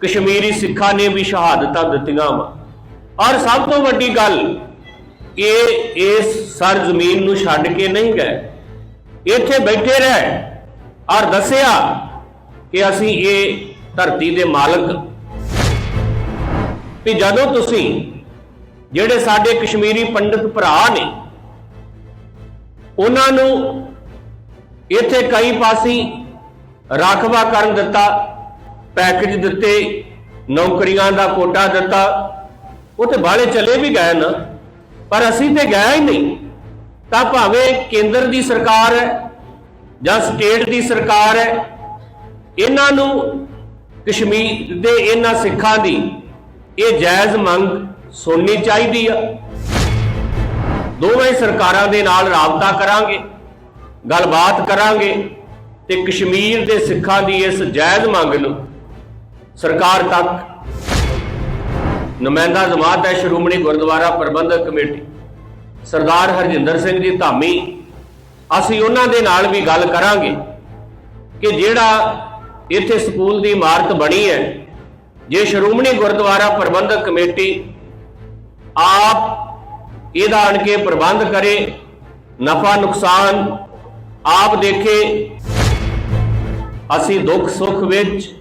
ਕਸ਼ਮੀਰੀ ਸਿੱਖਾਂ ਨੇ ਵੀ ਸ਼ਹਾਦਤਾਂ ਦਿੱਤੀਆਂ ਵਾ। ਔਰ ਸਭ ਤੋਂ ਵੱਡੀ ਗੱਲ, ਇਹ, ਇਸ ਸਰ ਜ਼ਮੀਨ ਨੂੰ ਛੱਡ ਕੇ ਨਹੀਂ ਗਏ। ਇੱਥੇ ਬੈਠੇ ਰਹੇ ਔਰ ਦੱਸਿਆ ਕਿ ਅਸੀਂ ਇਹ ਧਰਤੀ ਦੇ ਮਾਲਕ ਵੀ ਜਦੋਂ ਤੁਸੀਂ ਜਿਹੜੇ ਸਾਡੇ ਕਸ਼ਮੀਰੀ ਪੰਡਿਤ ਭਰਾ ਨੇ, ਉਹਨਾਂ ਨੂੰ ਇੱਥੇ ਕਈ ਪਾਸੀ ਰਾਖਵਾ ਕਰਨ ਦਿੱਤਾ ਪੈਕੇਜ ਦਿੱਤੇ, ਨੌਕਰੀਆਂ ਦਾ ਕੋਟਾ ਦਿੱਤਾ, ਉਹ ਤੇ ਬਾਹਲੇ ਚਲੇ ਵੀ ਗਏ ਨਾ, ਪਰ ਅਸੀਂ ਤੇ ਗਏ ਹੀ ਨਹੀਂ। ਤਾਂ ਭਾਵੇਂ ਕੇਂਦਰ ਦੀ ਸਰਕਾਰ ਹੈ ਜਾਂ ਸਟੇਟ ਦੀ ਸਰਕਾਰ ਹੈ, ਇਹਨਾਂ ਨੂੰ ਕਸ਼ਮੀਰ ਦੇ ਇਹਨਾਂ ਸਿੱਖਾਂ ਦੀ ਇਹ ਜਾਇਜ਼ ਮੰਗ ਸੁਣਨੀ ਚਾਹੀਦੀ ਆ। ਦੋਵੇਂ ਸਰਕਾਰਾਂ ਦੇ ਨਾਲ ਰਾਬਤਾ ਕਰਾਂਗੇ, ਗੱਲਬਾਤ ਕਰਾਂਗੇ ਤੇ ਕਸ਼ਮੀਰ ਦੇ ਸਿੱਖਾਂ ਦੀ ਇਸ ਜਾਇਜ਼ ਮੰਗ ਨੂੰ ਸਰਕਾਰ ਤੱਕ। ਨੁਮਾਇੰਦਾ ਜਮਾਤ ਹੈ ਸ਼੍ਰੋਮਣੀ ਗੁਰਦੁਆਰਾ ਪ੍ਰਬੰਧਕ ਕਮੇਟੀ। ਸਰਦਾਰ ਹਰਜਿੰਦਰ ਸਿੰਘ ਜੀ ਧਾਮੀ। ਅਸੀਂ ਉਹਨਾਂ ਦੇ ਨਾਲ ਵੀ ਗੱਲ ਕਰਾਂਗੇ ਕਿ ਜਿਹੜਾ ਇੱਥੇ ਸਕੂਲ ਦੀ ਇਮਾਰਤ ਬਣੀ ਹੈ, ਜੇ ਸ਼੍ਰੋਮਣੀ ਗੁਰਦੁਆਰਾ ਪ੍ਰਬੰਧਕ ਕਮੇਟੀ ਆਪ ਇਹਦਾ ਆਣ ਕੇ ਪ੍ਰਬੰਧ ਕਰੇ, ਨਫਾ ਨੁਕਸਾਨ ਆਪ ਦੇਖੇ, ਅਸੀਂ ਦੁੱਖ ਸੁੱਖ ਵਿੱਚ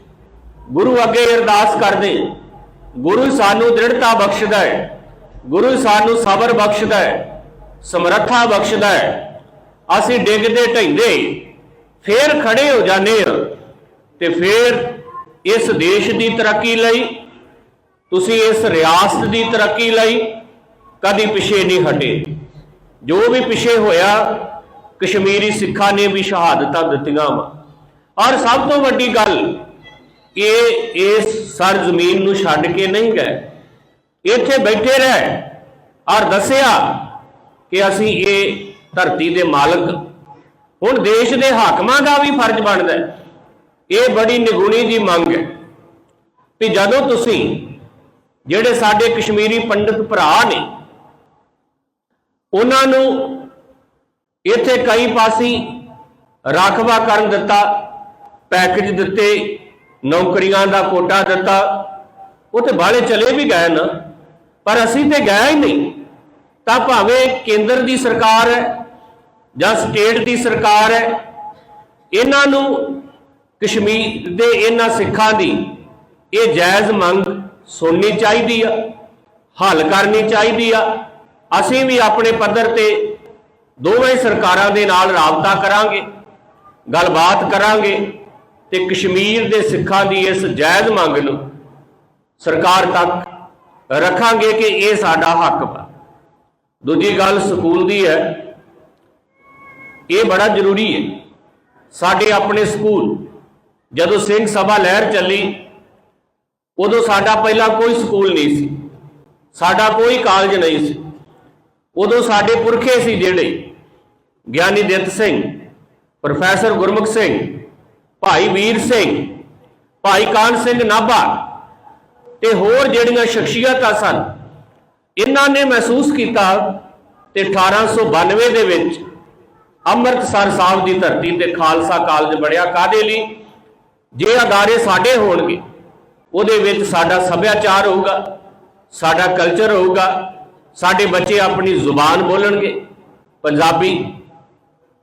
ਗੁਰੂ ਅੱਗੇ ਅਰਦਾਸ ਕਰਦੇ। ਗੁਰੂ ਸਾਨੂੰ ਦ੍ਰਿੜਤਾ ਬਖਸ਼ਦਾ ਹੈ। ਗੁਰੂ ਸਾਨੂੰ ਸਬਰ ਬਖਸ਼ਦਾ ਹੈ। ਸਮਰੱਥਾ ਬਖਸ਼ਦਾ ਹੈ। ਅਸੀਂ ਡਿੱਗਦੇ ਢੈਂਦੇ ਫੇਰ ਖੜੇ ਹੋ ਜਾਂਦੇ ਹਾਂ ਤੇ ਫੇਰ ਇਸ ਦੇਸ਼ ਦੀ ਤਰੱਕੀ ਲਈ, ਤੁਸੀਂ ਇਸ ਰਿਆਸਤ ਦੀ ਤਰੱਕੀ ਲਈ ਕਦੀ ਪਿਛੇ ਨਹੀਂ ਹਟੇ। ਜੋ ਵੀ ਪਿਛੇ ਹੋਇਆ, ਕਸ਼ਮੀਰੀ ਸਿੱਖਾਂ ਨੇ ਵੀ ਸ਼ਹਾਦਤਾਂ ਦਿੱਤੀਆਂ ਵਾ। ਔਰ ਸਭ ਤੋਂ ਵੱਡੀ ਗੱਲ ਇਹ, ਇਸ ਸਰ ਜ਼ਮੀਨ ਨੂੰ ਛੱਡ ਕੇ ਨਹੀਂ ਗਏ। ਇੱਥੇ ਬੈਠੇ ਰਹੇ, ਔਰ ਦੱਸਿਆ ਕਿ ਅਸੀਂ ਇਹ ਧਰਤੀ ਦੇ ਮਾਲਕ। ਹੁਣ ਦੇਸ਼ ਦੇ ਹਾਕਮਾਂ ਦਾ ਵੀ ਫਰਜ਼ ਬਣਦਾ ਇਹ ਬੜੀ ਨਿਗੁਣੀ ਦੀ ਮੰਗ ਹੈ ਵੀ ਜਦੋਂ ਤੁਸੀਂ ਜਿਹੜੇ ਸਾਡੇ ਕਸ਼ਮੀਰੀ ਪੰਡਿਤ ਭਰਾ ਨੇ, ਉਹਨਾਂ ਨੂੰ ਇੱਥੇ ਕਈ ਪਾਸੀ ਰਾਖਵਾ ਕਰਨ ਦਿੱਤਾ, ਪੈਕੇਜ ਦਿੱਤੇ ਨੌਕਰੀਆਂ ਦਾ ਕੋਟਾ ਦਿੱਤਾ। ਉਹ ਤੇ ਬਾਹਲੇ ਚਲੇ ਵੀ ਗਏ ਨਾ, ਪਰ ਅਸੀਂ ਤੇ ਗਏ ਹੀ ਨਹੀਂ। ਤਾਂ ਭਾਵੇਂ ਕੇਂਦਰ ਦੀ ਸਰਕਾਰ ਹੈ ਜਾਂ ਸਟੇਟ ਦੀ ਸਰਕਾਰ ਹੈ, ਇਹਨਾਂ ਨੂੰ ਕਸ਼ਮੀਰ ਦੇ ਇਹਨਾਂ ਸਿੱਖਾਂ ਦੀ ਇਹ ਜਾਇਜ਼ ਮੰਗ ਸੁਣਨੀ ਚਾਹੀਦੀ ਆ, ਹੱਲ ਕਰਨੀ ਚਾਹੀਦੀ ਆ। ਅਸੀਂ ਵੀ ਆਪਣੇ ਪੱਧਰ ਤੇ ਦੋਵੇਂ ਸਰਕਾਰਾਂ ਦੇ ਨਾਲ ਰਾਬਤਾ ਕਰਾਂਗੇ, ਗੱਲਬਾਤ ਕਰਾਂਗੇ। ਤੇ ਕਸ਼ਮੀਰ ਦੇ ਸਿੱਖਾਂ ਦੀ ਇਸ ਜਾਇਜ਼ ਮੰਗ ਨੂੰ ਸਰਕਾਰ ਤੱਕ ਰੱਖਾਂਗੇ ਕਿ ਇਹ ਸਾਡਾ ਹੱਕ ਵਾ। ਦੂਜੀ ਗੱਲ ਸਕੂਲ ਦੀ ਹੈ। ਇਹ ਬੜਾ ਜ਼ਰੂਰੀ ਹੈ। ਸਾਡੇ ਆਪਣੇ ਸਕੂਲ ਜਦੋਂ ਸਿੰਘ ਸਭਾ ਲਹਿਰ ਚੱਲੀ, ਉਦੋਂ ਸਾਡਾ ਪਹਿਲਾਂ ਕੋਈ ਸਕੂਲ ਨਹੀਂ ਸੀ। ਸਾਡਾ ਕੋਈ ਕਾਲਜ ਨਹੀਂ ਸੀ। ਉਦੋਂ ਸਾਡੇ ਪੁਰਖੇ ਸੀ ਜਿਹੜੇ ਗਿਆਨੀ ਦਿੱਤ ਸਿੰਘ, ਪ੍ਰੋਫੈਸਰ ਗੁਰਮੁਖ ਸਿੰਘ ਭਾਈ ਵੀਰ ਸਿੰਘ, ਭਾਈ ਕਾਨ ਸਿੰਘ ਨਾਭਾ ਤੇ ਹੋਰ ਜਿਹੜੀਆਂ ਸ਼ਖਸੀਅਤਾਂ ਸਨ, ਇਹਨਾਂ ਨੇ ਮਹਿਸੂਸ ਕੀਤਾ ਤੇ 1892 ਦੇ ਵਿੱਚ ਅੰਮ੍ਰਿਤਸਰ ਸਾਹਿਬ ਦੀ ਧਰਤੀ ਤੇ ਖਾਲਸਾ ਕਾਲਜ ਬਣਿਆ। ਕਾਦੇ ਲਈ? ਜੇ ਅਦਾਰੇ ਸਾਡੇ ਹੋਣਗੇ, ਉਹਦੇ ਵਿੱਚ ਸਾਡਾ ਸੱਭਿਆਚਾਰ ਹੋਊਗਾ, ਸਾਡਾ ਕਲਚਰ ਹੋਊਗਾ, ਸਾਡੇ ਬੱਚੇ ਆਪਣੀ ਜ਼ੁਬਾਨ ਬੋਲਣਗੇ ਪੰਜਾਬੀ।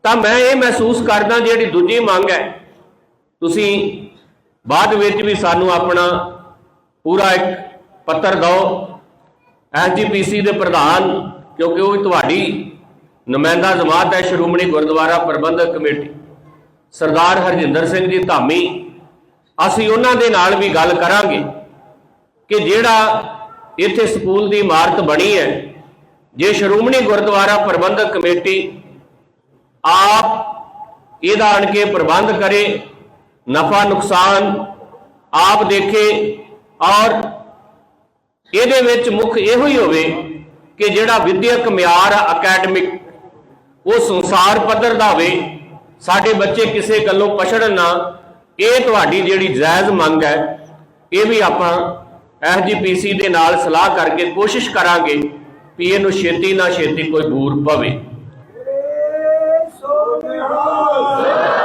ਤਾਂ ਮੈਂ ਇਹ ਮਹਿਸੂਸ ਕਰਦਾ ਜਿਹੜੀ ਦੂਜੀ ਮੰਗ ਹੈ ਤੁਸੀਂ ਬਾਅਦ ਵਿੱਚ ਵੀ ਸਾਨੂੰ ਆਪਣਾ ਪੂਰਾ ਇੱਕ ਪੱਤਰ ਦਿਓ। ਐਸਜੀਪੀਸੀ ਦੇ ਪ੍ਰਧਾਨ, ਕਿਉਂਕਿ ਉਹ ਤੁਹਾਡੀ ਨੁਮਾਇੰਦਾ ਜਮਾਤ ਹੈ, ਸ਼੍ਰੋਮਣੀ ਗੁਰਦੁਆਰਾ ਪ੍ਰਬੰਧਕ ਕਮੇਟੀ। ਸਰਦਾਰ ਹਰਜਿੰਦਰ ਸਿੰਘ ਜੀ ਧਾਮੀ, ਅਸੀਂ ਉਹਨਾਂ ਦੇ ਨਾਲ ਵੀ ਗੱਲ ਕਰਾਂਗੇ ਕਿ ਜਿਹੜਾ ਇੱਥੇ ਸਕੂਲ ਦੀ ਇਮਾਰਤ ਬਣੀ ਹੈ, ਜੇ ਸ਼੍ਰੋਮਣੀ ਗੁਰਦੁਆਰਾ ਪ੍ਰਬੰਧਕ ਕਮੇਟੀ ਆਪ ਇਹਦਾ ਅਣ ਕੇ ਪ੍ਰਬੰਧ ਕਰੇ ਨਫਾ, ਨੁਕਸਾਨ ਆਪ ਦੇਖੇ ਔਰ ਇਹਦੇ ਵਿੱਚ ਮੁੱਖ ਇਹੋ ਹੀ ਹੋਵੇ ਕਿ ਜਿਹੜਾ ਵਿਦਿਅਕ ਮਿਆਰ ਆ ਅਕੈਡਮਿਕ ਉਹ ਸੰਸਾਰ ਪੱਧਰ ਦਾ ਹੋਵੇ, ਸਾਡੇ ਬੱਚੇ ਕਿਸੇ ਗੱਲੋਂ ਪਛੜਨ ਨਾ, ਇਹ ਤੁਹਾਡੀ ਜਿਹੜੀ ਜਾਇਜ਼ ਮੰਗ ਹੈ, ਇਹ ਵੀ ਆਪਾਂ ਐਸਜੀਪੀਸੀ ਦੇ ਨਾਲ ਸਲਾਹ ਕਰਕੇ ਕੋਸ਼ਿਸ਼ ਕਰਾਂਗੇ ਵੀ ਇਹਨੂੰ ਛੇਤੀ ਨਾ ਛੇਤੀ ਕੋਈ ਬੂਰ ਪਵੇ। ਸੋ ਨਿਹਾਲ।